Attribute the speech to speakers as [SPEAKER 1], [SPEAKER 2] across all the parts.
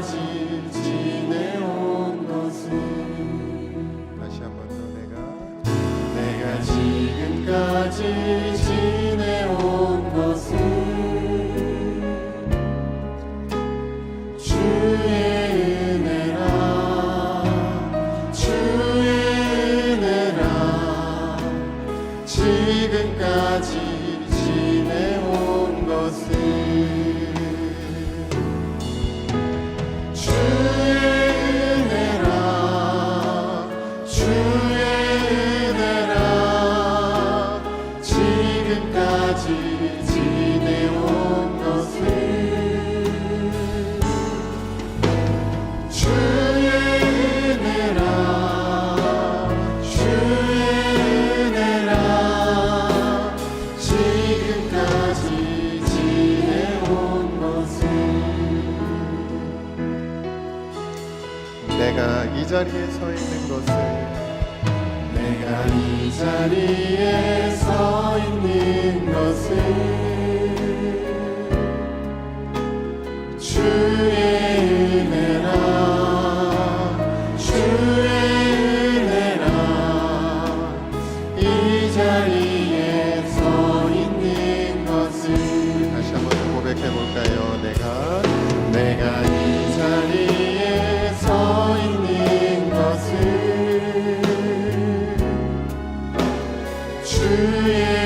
[SPEAKER 1] 欲し。 자리에 枝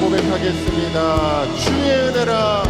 [SPEAKER 1] 고백하겠습니다. 주의 은혜라.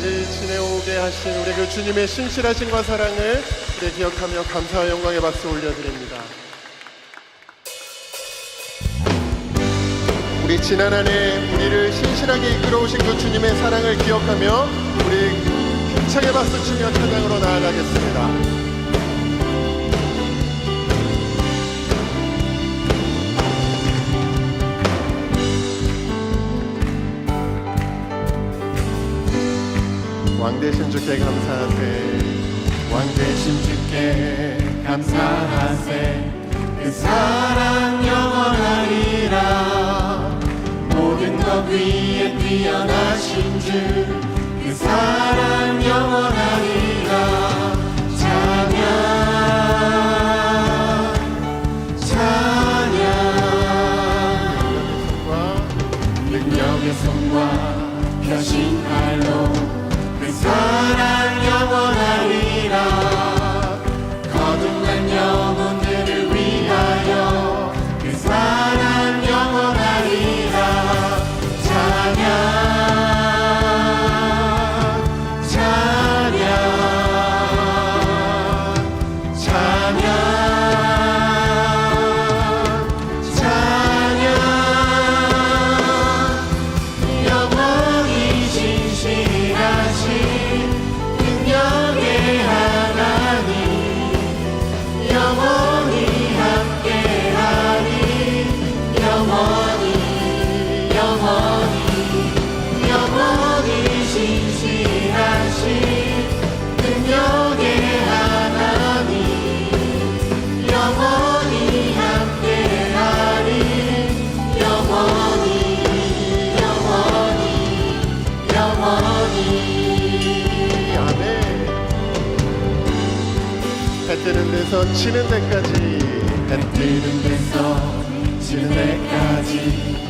[SPEAKER 2] 지금까지
[SPEAKER 1] 지내오게 하신 우리 그 주님의 신실하신과 사랑을 우리 기억하며 감사와 영광의 박수 올려드립니다. 우리 지난 한 해 우리를 신실하게 이끌어 오신 그 주님의 사랑을 기억하며 우리 힘차게 박수 치며 찬양으로 나아가겠습니다. 왕 되신 주께 감사하세.
[SPEAKER 2] 왕 대신 주께 감사하세. 그 사랑 영원하리라. 모든 것 위에 뛰어나신 주 그 사랑 영원하리라.
[SPEAKER 3] 데서 치는 데까지.
[SPEAKER 1] 해 뜨는 데서 치는 데까지.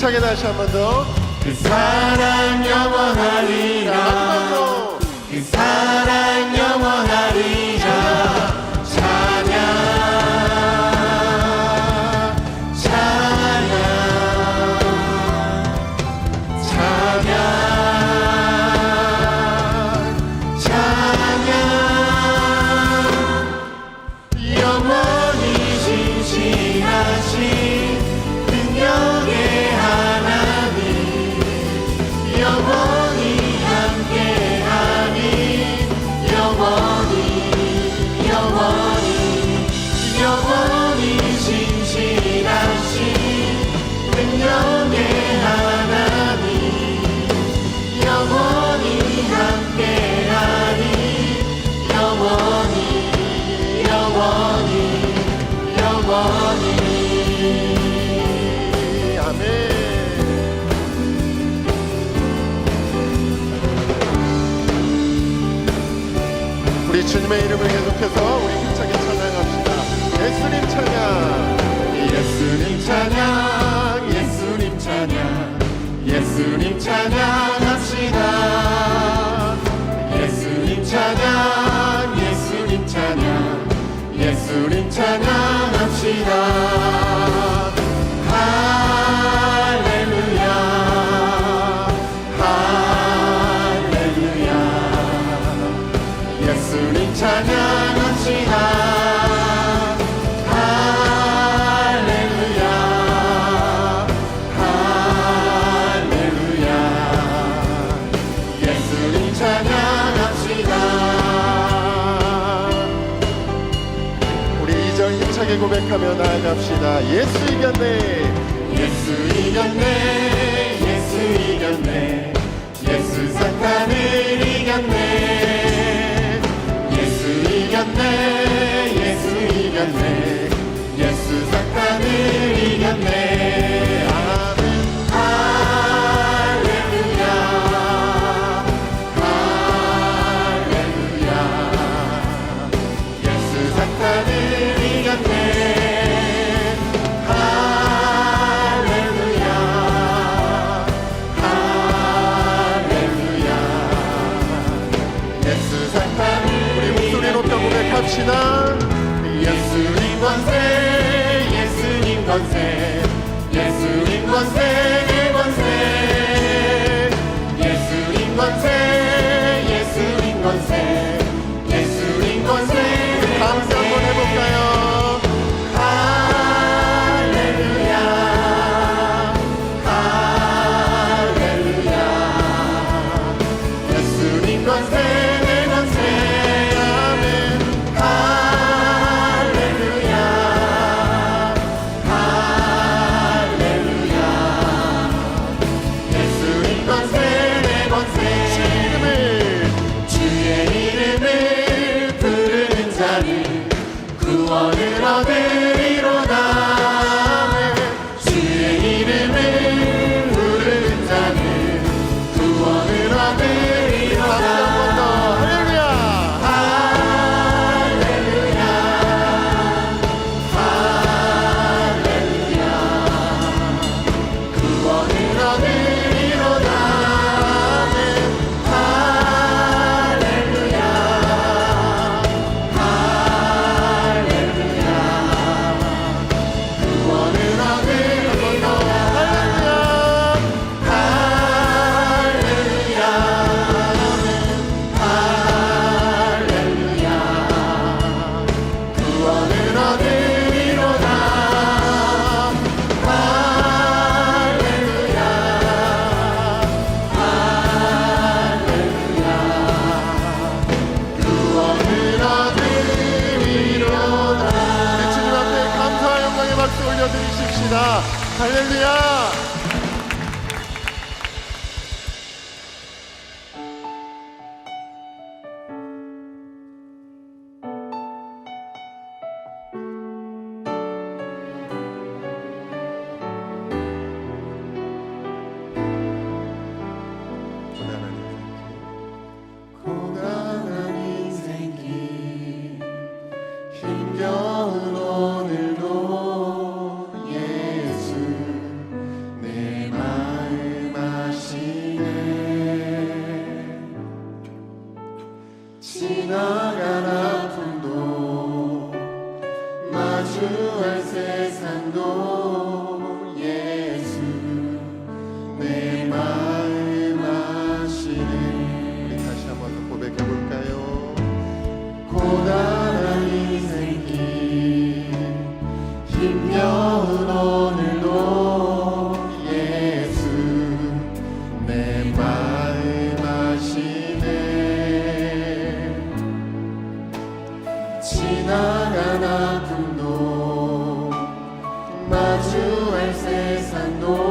[SPEAKER 3] 힘차게 다시 한 번 더.
[SPEAKER 1] 그 사랑 영원하리라.
[SPEAKER 3] 예수님 찬양. 기도하며 나아갑시다. 예수 이겼네.
[SPEAKER 1] 예수 이겼네. 예수 이겼네. 예수 사탄을 이겼네. 예수 이겼네. 예수 이겼네. 예수 사탄을 이겼네. Amen. 주할 세상도 마주할 세상도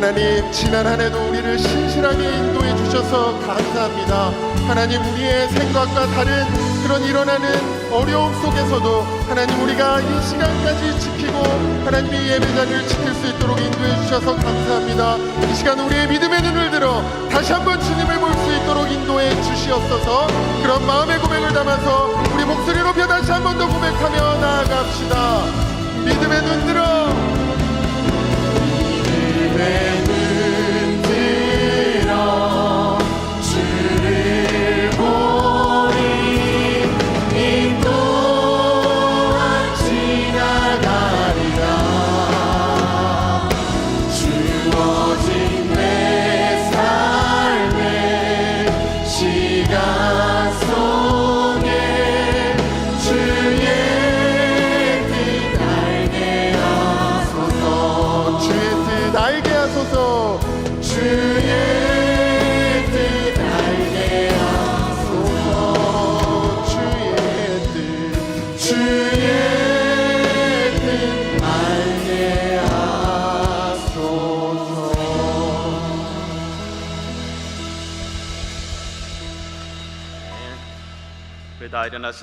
[SPEAKER 1] 하나님 지난 한 해도 우리를 신실하게 인도해 주셔서 감사합니다. 하나님 우리의 생각과 다른 그런 일어나는 어려움 속에서도 하나님 우리가 이 시간까지 지키고 하나님의 예배자를 지킬 수 있도록 인도해 주셔서 감사합니다. 이 시간 우리의 믿음의 눈을 들어 다시 한번 주님을 볼 수 있도록 인도해 주시옵소서. 그런 마음의 고백을 담아서 우리 목소리 높여 다시 한 번 더 고백하며 나아갑시다. 믿음의 눈 들어
[SPEAKER 4] 왜다 일어나시